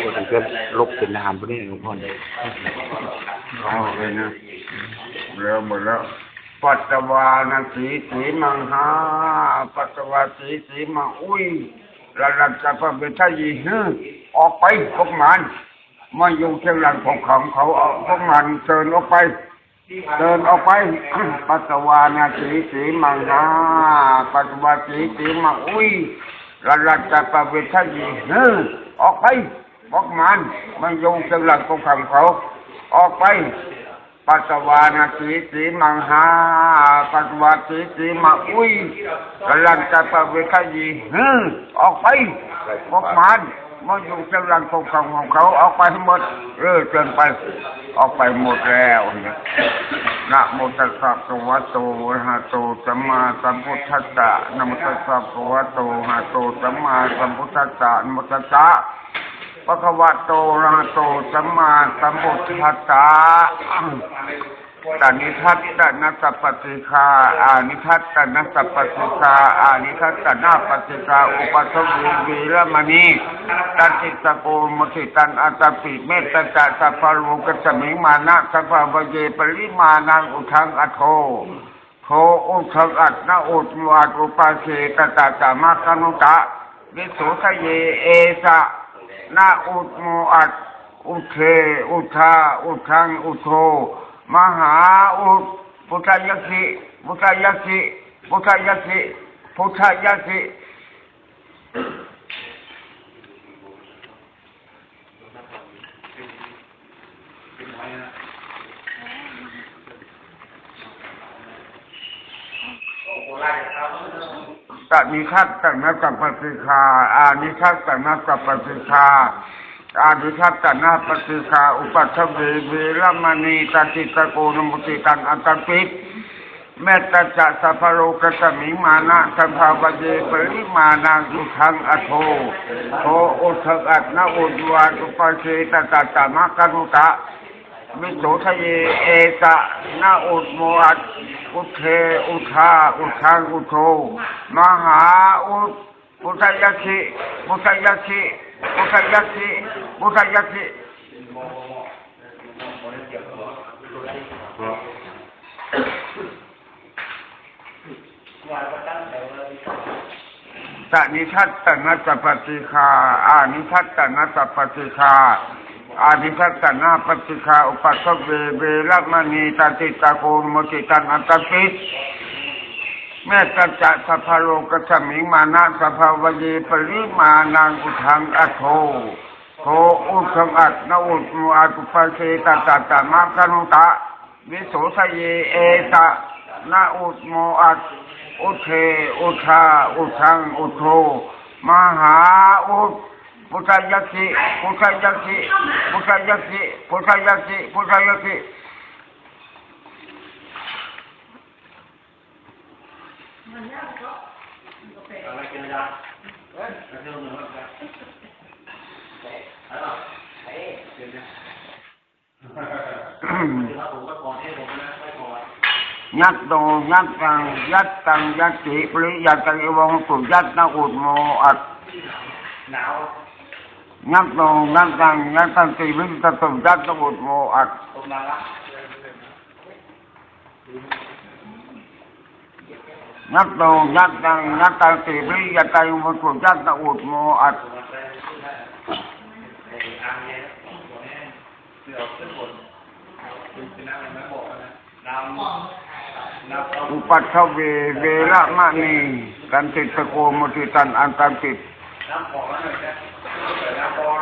พูดถึงก็ลบเป็นนามพวกนี้หลวงพ่อเนี่ยอ๋อเลยนะเร็วหมดแล้วปัสสาวานาสีสีมังหาปัสสาวาสีสีมังอุ้ยระดับจะพระเบทยีฮึออกไปพวกมันมาอยู่เชียงรายของเขาเขาเอาพวกมันเดินออกไป เดินออกไป ปัสสาวานาสีสีมังหาปัสสาวาสีสีมังอุ้ย ระดับจะพระเวทยีฮึออกไปบอกมันมันยู่เชียงรายของเขาเขา ออกไปปัสสาวานาสีสีมังหาปัสสาวาสีสีมาอุ้ยหลังจะปเวทยีฮึออกไปบอกมัน มาอยู่กำลังของเขาของเขาออกไปหมดเออเกินไปออกไปหมดแล้วเนี่ยนะโมตัสสะภะคะวะโตอะหะโตสัมมาสัมพุทธัสสะนะโมตัสสะภะคะวะโตอะหะโตสัมมาสัมพุทธัสสะนะโมตัสสะปะคะวะโตอะระหะโตสัมมาสัมพุทธัสสะ ตานิทัตตนัสสปฏิคาอานิทัตตนัสสปฏิคาอานิทัตตนาปฏิคาอุปสมวีวีระมณีตันติสโกมุทิตันอัตตปิเมตตาจัสัพพะโลกัสมิงมานะสัพพะวเยปริมานังอุทังอโทโทอุทังอัตนะอุตมวัตอุปาเชตตาจามาคนุตะวิสุทเยเอสะนาอุดโมอัดอุเทอุทาอุทังอุโท มหาอุดพุทธยักษิพุทธยักษิพุทธยักษิพุทธยักษิตนิทัตตนัตปฏิคาอานิทัตตนัตปฏิคา อานิทัตตนาปฏิคาอุปัชเวเวรมณีตติตะโกนมุติตันอัตตปิเมตตาจะสัพโลกสมิมานะสัมภาวเยปริมานังอุทังอโทโทอุทังอัตนะอุดวาตุปเชตตาตามะกนุตะมิโสทะเยเอตะนาอุดโมอัตอุเทอุทาอุทังอุโทมหาอุ ดพุทธยักษิพุทธยักษิพุทธยักษิพุทธยักษิตนิทัตตนัสปฏิคาอานิทัตตนัสปฏิคาอานิทัตตนาปฏิคาอุปัสสเวเวรมณีตติตะโกนมุติตันอัตตปิต แม่ตัจจะสัพพะโลกสมิงมานะสัพพวเยปริมานังอุทังอโทโทอุทังอัตนอุตมุอาตุปเสตตาตามะกนุตะวิโสทะเยเอตะนะอุตโมอัตอุเทอุทาอุทังอุโทมหาอุตพุทธยักษิพุทธยักษิพุทธยักษิพุทธยักษิพุทธยักษิ ยัตโตยัตตังยัตตังยัตติปริยัตตังเอวังสุยัตนะอุดโมอัตยัตโตยัตตัง ยัตตังติวิตตุยัตนะอุดโมอัตยัตโตยัตตังยัตตังติวิยัตตังเอวังสุยัตนะอุดโมอัตอุปัชเวเวระมะนีกันติตะโกมุติตันอันตันติ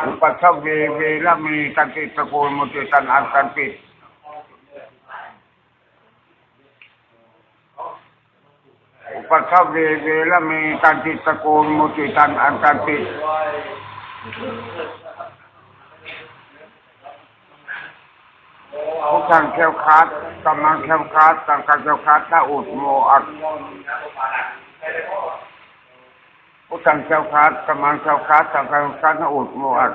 อุปัชเวเวระมีกันติตะโกมุติตันอันตันติ ตอุปัชเวเวระเมีกันติตะโกนมุติตันอันตันติตผู้ทางแคล้วคาดกำลังแคล้วคาดต่างกันแคล้วคาดถ้าอุดโมอัดผู้ทางแคล้วคาดกำลังแคล้วคาดต่างกันแคล้วคาดถ้าอุดโมอัด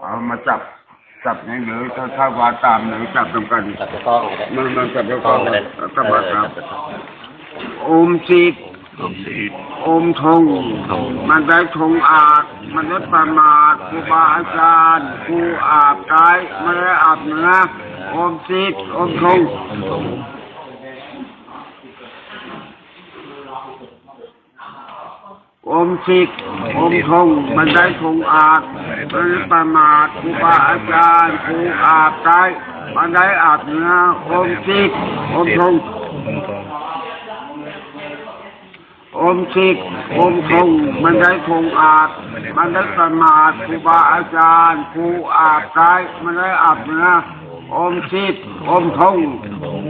เอามาจับ จับในหรือถ้าถ้าวาตามหรือจับตรงกันจับตะก้อก็ได้มันมันจับแล้วก็ก็ได้ตบะครับจับตะก้อโอ้อมสิทธิ์ผมสีอมทง มันได้ทงอาจมันได้ประมาทครูบาอาจารย์ครูอาบกายไม่ได้อาบเนื้ออมสิทธิ์อมทงผมผมอมสิทธิ์อมทงมันได้ทงอาจ มันได้ประมาทครูบาอาจารย์ครูอาบกายมันได้อาบเนื้ออมสิทธิ์อมทงอมสิกอมทงมันได้คงอาจมันได้ประมาทครูบาอาจารย์ครูอาบกายมันได้อาบเนื้ออมสิกอมทงผม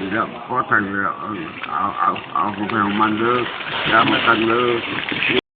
ดีแล้วพอทันแล้วเออเอาเอาเอาของมันเลยอย่ามาทันเลย